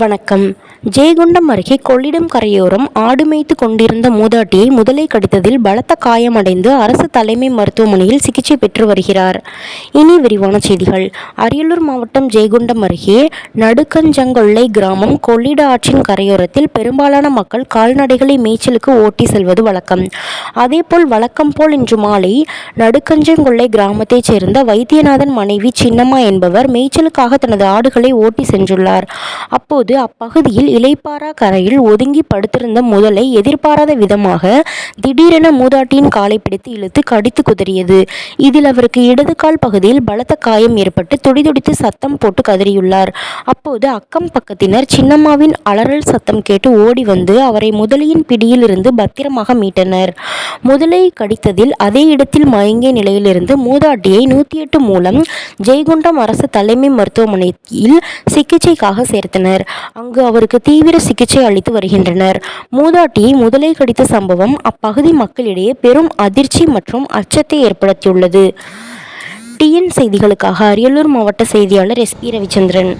வணக்கம். ஜெயகுண்டம் அருகே கொள்ளிடம் கரையோரம் ஆடு மேய்த்து கொண்டிருந்த மூதாட்டியை முதலை கடித்ததில் பலத்த காயமடைந்து அரசு தலைமை மருத்துவமனையில் சிகிச்சை பெற்று வருகிறார். இனி விரிவான செய்திகள். அரியலூர் மாவட்டம் ஜெயகுண்டம் அருகே நடுக்கஞ்சங்கொள்ளை கிராமம் கொள்ளிட ஆற்றின் கரையோரத்தில் பெரும்பாலான மக்கள் கால்நடைகளை மேய்ச்சலுக்கு ஓட்டி செல்வது வழக்கம். அதேபோல் வழக்கம் போல் இன்று மாலை நடுக்கஞ்சங்கொள்ளை கிராமத்தைச் சேர்ந்த வைத்தியநாதன் மனைவி சின்னம்மா என்பவர் மேய்ச்சலுக்காக தனது ஆடுகளை ஓட்டி சென்றுள்ளார். அப்போது அப்போது அப்பகுதியில் இலைப்பாரா கரையில் ஒதுங்கி படுத்திருந்த முதலை எதிர்பாராத விதமாக திடீரென மூதாட்டியின் காலை பிடித்து இழுத்து கடித்து குதறியது. இதில் அவருக்கு இடது கால் பகுதியில் பலத்த காயம் ஏற்பட்டு துடிதுடித்து சத்தம் போட்டு கதறியுள்ளார். அப்போது அக்கம் பக்கத்தினர் சின்னம்மாவின் அலறல் சத்தம் கேட்டு ஓடி வந்து அவரை முதலையின் பிடியிலிருந்து பத்திரமாக மீட்டனர். முதலை கடித்ததில் அதே இடத்தில் மயங்கிய நிலையிலிருந்து மூதாட்டியை நூற்றி எட்டு மூலம் ஜெய்குண்டம் அரசு தலைமை மருத்துவமனையில் சிகிச்சைக்காக சேர்த்தனர். அங்கு அவருக்கு தீவிர சிகிச்சை அளித்து வருகின்றனர். மூதாட்டியை முதலை கடித்த சம்பவம் அப்பகுதி மக்களிடையே பெரும் அதிர்ச்சி மற்றும் அச்சத்தை ஏற்படுத்தியுள்ளது. டிஎன் செய்திகளுக்காக அரியலூர் மாவட்ட செய்தியாளர் எஸ் பி ரவிச்சந்திரன்.